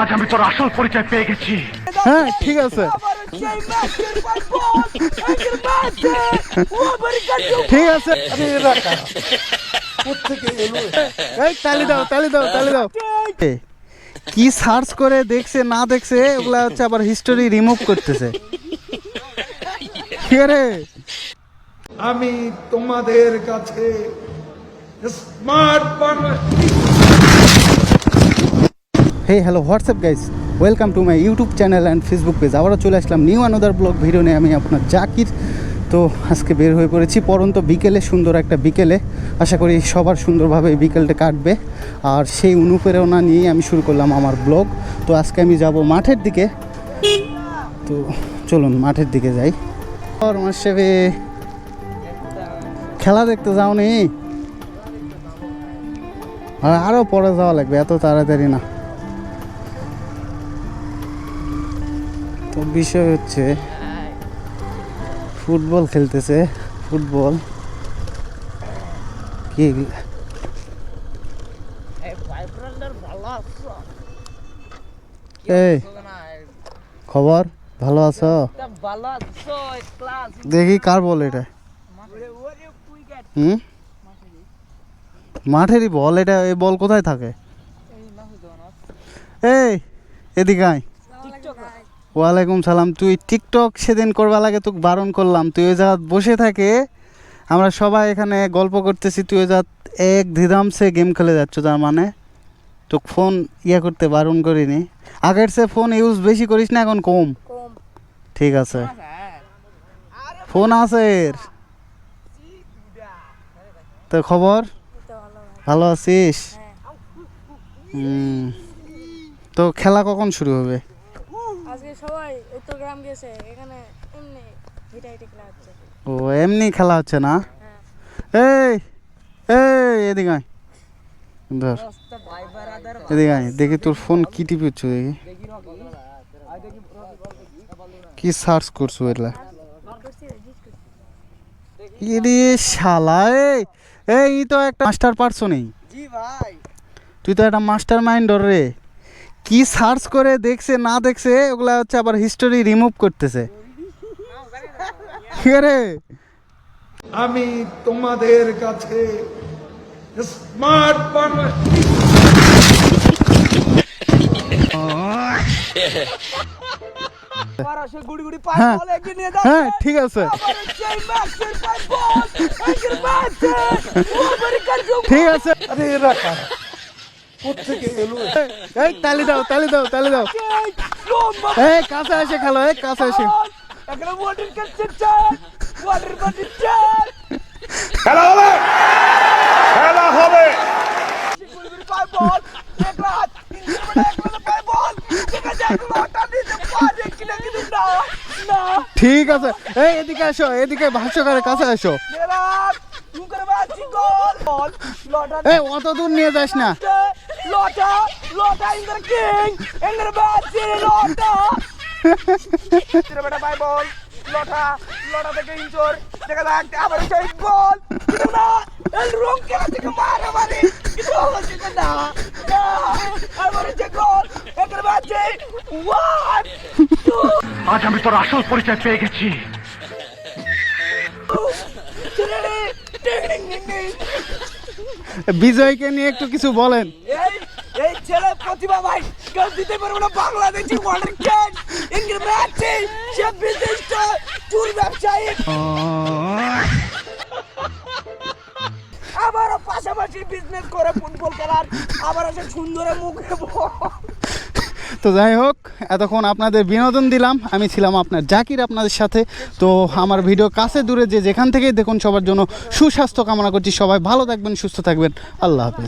আজ আমি তোর আসল পরিচয় পেয়ে গেছি। হ্যাঁ ঠিক আছে। ঠিক আছে। তালি দাও তালি দাও তালি দাও। কি সার্চ করে দেখছে না দেখছে ওগুলা হচ্ছে আবার হিস্টোরি রিমুভ করতেছে। কে রে? আমি তোমাদের কাছে smart Bangla hey hello WhatsApp guys welcome to my YouTube channel and Facebook page আবারও চলে আসলাম নিউ আনোদার ব্লগ ভিডিও নিয়ে। আমি আপনার জাকির। তো আজকে বের হয়ে পড়েছি পরন্ত বিকেলে, সুন্দর একটা বিকেলে। আশা করি সবার সুন্দরভাবে এই বিকেলটা কাটবে। আর সেই অনুপ্রেরণা নিয়েই আমি শুরু করলাম আমার ব্লগ তো আজকে আমি যাব মাঠের দিকে। তো চলুন, মাঠের দিকে যাই। আর খেলা দেখতে যাও নি আর আরও পরে যাওয়া লাগবে, এত তাড়াতাড়ি না। বিষয় হচ্ছে ফুটবল খেলতেছে ফুটবল। কি? এই খবর? ভালো আছো? দেখি কার বল এটা? হুম? মাঠেরই বল এটা এই বল কোথায় থাকে? এই এদিকে আয়। ওয়ালাইকুম সালাম। তুই টিকটক সেদিন করবা লাগে তোকে বারণ করলাম। তুই ওই জায়গা বসে থাকে আমরা সবাই এখানে গল্প করতেছি তুই ওই জায়গা এক ধিদামসে গেম খেলে যাচ্ছ তার মানে তোকে ফোন ইয়ে করতে বারণ করিনি। আগের সে ফোন ইউজ বেশি করিস না এখন কম। ঠিক আছে। ফোন আছে এর। তো খবর? ভালো আছিস? হুম তো খেলা কখন শুরু হবে? সবাই উত্তর গ্রাম গেছে এখানে এমনি হিটা হিটি খেলা হচ্ছে। ও এমনি খেলা হচ্ছে না? এই এই এদিকে আয়। ধর। এদিকে আয় দেখি তোর ফোন কি টিপিচ্ছ দেখি। কি সার্চ করছ এগুলা ইরে শালা এই এই ই তো একটা মাস্টার পার্সনই জি ভাই। তুই তো একটা মাস্টার মাইন্ড রে। কি সার্চ করে দেখছে না দেখছে ওগুলা হচ্ছে আবার হিস্টোরি রিমুভ করতেছে। আমি তোমাদের কাছে স্মার্ট বাংলা পারাসে গুড়ি গুড়ি পাই হ্যাঁ। হ্যাঁ ঠিক আছে। ঠিক আছে। আরে কারা কোথেকে এলো? এই, তালি দাও তালি দাও তালি দাও। এই কাছে এসে খেলো এই কাছে এখানে ওয়াটার ওয়াটার খেলা হবে! খেলা হবে! ঠিক আছে। এই এদিকে এসো এদিকে ভাষ্যকারের কাছে লটা এই অত দূর নিয়ে যাস না। লটা লটা ইন্দ্র কিং ইন্দ্র বাজি লটা তেরে বেটা পাই বল লটা লটা থেকে ইঞ্চর। দেখা যাক আবার সেই বল। কিন্তু না এল রং খেলা থেকে মারা মারি কিন্তু হচ্ছে না? না আবার সেই গোল ইন্দ্র বাজি ওয়ান টু আজ আমি তোর আসল পরিচয় পেয়ে গেছি। বিজয়কে নিয়ে একটু কিছু বলেন। প্রতিভা ভাই কেউ দিতে পারবে না, বাংলাদেশি ওয়াটার ক্যান ইংরেজ ম্যাচে সে বিশিষ্ট চুর ব্যবসায়ী। আবারও পাশাপাশি বিজনেস করে ফুটবল খেলার আবারও সে সুন্দরের মুখে। তো যাই হোক, এতক্ষণ আপনাদের বিনোদন দিলাম, আমি ছিলাম আপনার জাকির আপনাদের সাথে। তো আমার ভিডিও কাছে দূরে যে যেখান থেকেই দেখুন, সবার জন্য সুস্বাস্থ্য কামনা করছি। সবাই ভালো থাকবেন, সুস্থ থাকবেন। আল্লাহ হাফেজ।